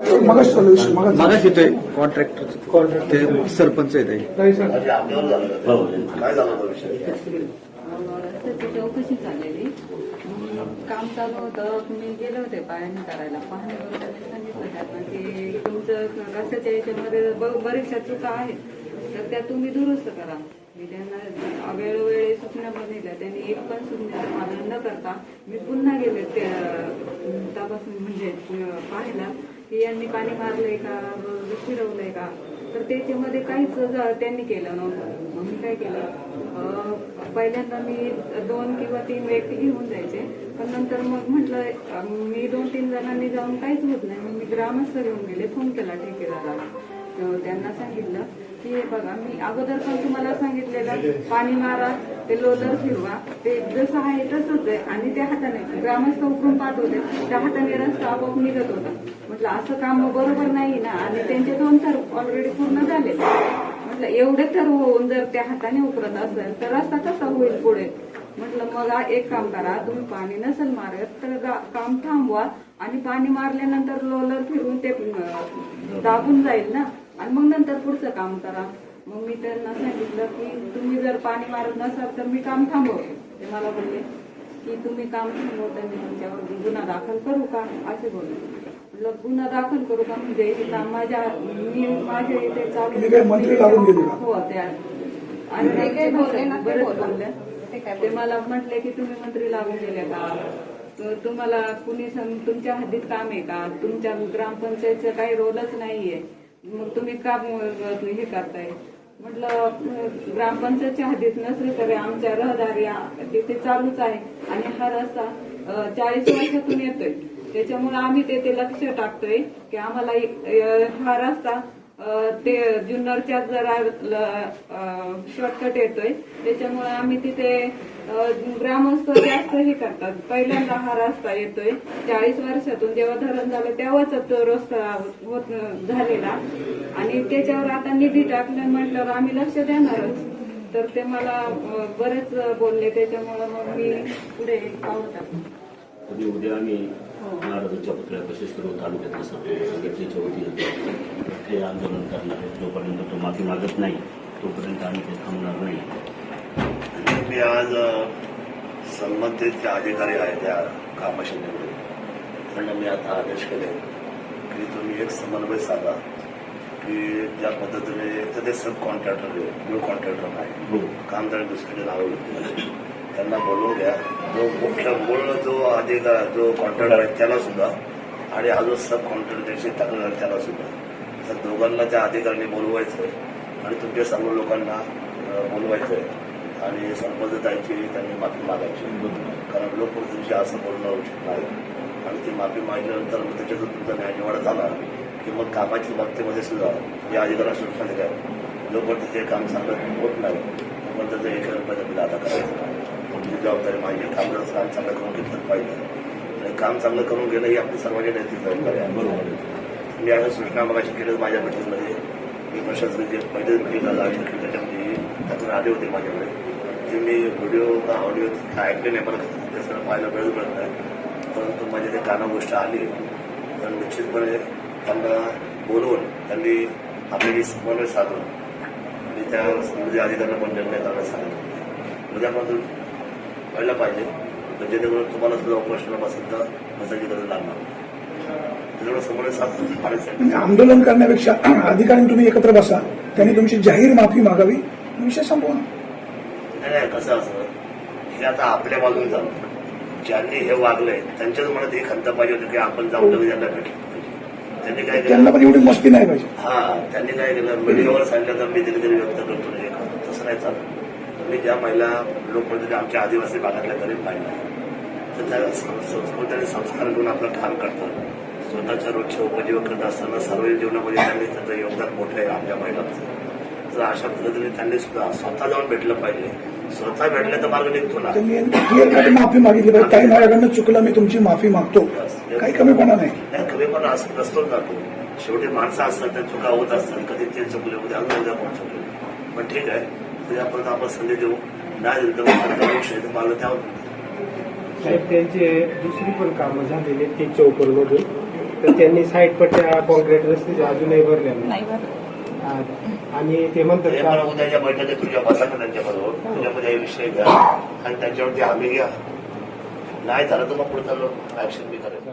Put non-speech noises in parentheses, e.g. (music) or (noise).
मगाच चालू आहे, मगाच येतोय कॉन्ट्रॅक्टर ते सरपंच आहेत हे. नाही सर. म्हणजे विषय? त्याची चौकशी झालेली. काम चालू होतं. मी गेले होते पायाने करायला पाहणी सांगितलं त्यांना की तुमचं रस्त्याच्या याच्यामध्ये ब- बऱ्याचशा चुका आहेत. तर त्या तुम्ही दुरुस्त करा. मी त्यांना वेळोवेळी सूचना पण दिल्या. त्यांनी एक पण सूचनेचं पालन न करता मी पुन्हा गेले ते अं, तपासणी म्हणजे अं, पाहायला. की यांनी पाणी मारलंय का? व फिरवलंय का? तर त्याच्यामध्ये काहीच त्यांनी केलं नव्हतं. मग मी काय केलं? पहिल्यांदा मी दोन किंवा तीन व्यक्ती घेऊन जायचे. पण नंतर मग म्हटलं मी दोन तीन जणांनी जाऊन काहीच होत नाही. मग मी ग्रामस्थ घेऊन गेले. फोन केला ठेकेदाराला. तर त्यांना सांगितलं की हे बघा मी अगोदर पण तुम्हाला सांगितलेलं पाणी मारा. ते लोलर फिरवा ते जसं आहे तसंच आहे आणि त्या हाताने ग्रामस्थ उकरून पाहत होते त्या हाताने रस्ता आपोआप निघत होता. म्हटलं असं काम बरोबर नाही ना आणि त्यांचे दोन तर ऑलरेडी पूर्ण झाले. म्हटलं एवढे तर होऊन जर त्या हाताने उकरत असेल तर रस्ता कसा होईल पुढे? म्हटलं मग एक काम करा तुम्ही पाणी नसेल मारत तर काम थांबवा आणि पाणी मारल्यानंतर लोलर फिरून ते दाबून जाईल ना? आणि मग नंतर पुढचं काम करा. मग मी त्यांना सांगितलं की तुम्ही जर पाणी मारत नसाल तर मी काम थांबवते. ते मला बोलले की तुम्ही काम थांबवता मी तुमच्यावर गुन्हा दाखल करू का? असे बोलले. म्हटलं गुन्हा दाखल करू का? म्हणजे हे काम माझ्या मी माझ्या इथे चालू? हो त्या आणि ते काही बोलले ना बरेच बोलले. ते मला म्हटले की तुम्ही मंत्री लागून गेले का? तर तुम्हाला कुणी तुमच्या हद्दीत काम आहे का? तुमच्या ग्रामपंचायतचं काही रोलच नाहीये. मग तुम्ही का हे करताय? म्हटलं ग्रामपंचायतच्या हद्दीत नसले तरी आमच्या रहदारी तिथे चालूच आहे. आणि हा रस्ता चाळीस वर्षातून येतोय. त्याच्यामुळे आम्ही तेथे लक्ष टाकतोय की आम्हाला हा रस्ता ते जुन्नरच्या जरा शॉर्टकट येतोय. त्याच्यामुळे आम्ही तिथे ग्रामस्थ जास्त हे करतात. पहिल्यांदा हा रस्ता येतोय. चाळीस वर्षातून जेव्हा धरण झालं तेव्हाच तो रस्ता होत झालेला. आणि त्याच्यावर आता निधी टाकलं म्हटल्यावर आम्ही लक्ष देणारच. तर ते मला बरेच बोलले. त्याच्यामुळे मग मी पुढे पाऊल टाकलं उद्या आम्ही आम्ही नारदच्या पुतळ्यापाशी सुरू तालुक्यातल्या संघटनेच्या वतीने हे आंदोलन करणार आहे. जोपर्यंत तो माफी मागत नाही तोपर्यंत आम्ही ते थांबणार नाही. मी आज संबंधित जे अधिकारी आहेत त्या कामाशी निवडून त्यांना मी आता आदेश केले. की तुम्ही एक समन्वय साधा. की ज्या पद्धतीने तर ते सब कॉन्ट्रॅक्टर कॉन्ट्रॅक्टर आहे काम जर दुसरीकडे लावलं त्यांना बोलवून घ्या जो मुख्य मूळ जो अधिकार जो कॉन्ट्रॅक्टर आहे त्याला सुद्धा. आणि हा जो सब कॉन्ट्रॅक्टरशी तक्रार आहे त्याला सुद्धा. तर दोघांना त्या अधिकाऱ्यांनी बोलवायचं आहे आणि तुमच्या सर्व लोकांना बोलवायचं आहे आणि सरपंचताईची त्यांनी माफी मागायची. कारण लोक तुमची असं बोलणं उचित नाही. आणि ती माफी मागल्यानंतर मग त्याच्यातून तुमचा न्यायनिवाडा झाला. की मग कामाच्या बाबतीमध्ये सुद्धा या अधिकारा सुरक्षा घ्या जोपर्यंत ते काम चांगलं होत नाही तोपर्यंत त्याचं एक रुपयाचा बिल आता करायचं नाही. तुमची जबाबदारी माझी कामगाराचं काम चांगलं करून घेतलं पाहिजे. आणि काम चांगलं करून घेणं ही आपली सर्वांची नैतिक जबाबदारी आहे. बरोबर. मी अशा सूचना मगाशी केल्या माझ्या मिटिंगमध्ये मी प्रशासनाचे पहिले मिटिंगला आली होती त्याच्यामध्ये त्यातून आले होते माझ्याकडे. ते मी व्हिडिओ का ऑडिओ काय ऐकले नाही मला ते सगळं पाहायला वेळ मिळत नाही. परंतु माझ्या ते काना गोष्ट आली. तर निश्चितपणे त्यांना बोलवून त्यांनी आपली समन्वय साधून आणि त्या संबंधित अधिकाऱ्यांना पण निर्णय करण्यास सांगितलं. उद्यापासून व्हायला पाहिजे. जेणेकरून तुम्हाला सुद्धा ऑपरेशन असेल तर बसायची गरज लागणार. आंदोलन करण्यापेक्षा (clears throat) अधिकाऱ्यांनी तुम्ही एकत्र बसा. त्यांनी तुमची जाहीर माफी मागावी. विषय संपवा. नाही नाही कसं असं? हे आता आपल्या बाजूने झालं. ज्यांनी हे वागलंय त्यांच्याच मनात ही खंत पाहिजे होती की आपण जाऊन लगेच यांना भेटलं त्यांनी काय त्यांना पण एवढी मस्ती नाही पाहिजे. हा त्यांनी काय केलं? मीडियावर सांगितलं तर मी दिली तरी व्यक्त करतो. तसं नाही चालत. मी ज्या महिला लोकप्रतिनिधी आमच्या आदिवासी भागातल्या गरीब महिला तर त्या संस्कृती आणि संस्कार घेऊन आपलं काम करतात. स्वतःच्या रोजच्या उपजीवन करत असताना सार्वजनिक जीवनामध्ये त्यांनी त्याचं योगदान मोठं आहे आपल्या महिलांचं. तर अशा पद्धतीने त्यांनी सुद्धा स्वतः जाऊन भेटलं पाहिजे. स्वतः भेटलं तर मार्ग निघतो ना. त्यांनी क्लिअर कट माफी मागितली पाहिजे काही माझ्याकडनं चुकलं मी तुमची माफी मागतो. काही कमीपणा नाही. नाही कमीपणा असं नसतोच जातो शेवटी माणसं असतात त्या चुका होत असतात. कधी ते चुकले उद्या अजून उद्या कोण चुकले. पण ठीक आहे. त्याच्यापर्यंत आपण संधी देऊ गोष्टी आहेत, मार्ग त्यावर साहेब त्यांचे दुसरी पण कामं झालेली ते चौपलमधून तर त्यांनी साईड पट्ट्या कॉन्क्रीट रस्ते अजूनही भरले नाही हा. आणि ते म्हणतात उद्याच्या बैठकीत तुझ्या बसा का त्यांच्याबरोबर तुझ्यामध्ये हे विषय घ्या. आणि त्यांच्यावरती हमी घ्या. नाही झालं तर मग पुढचा ऍक्शन बी करेल.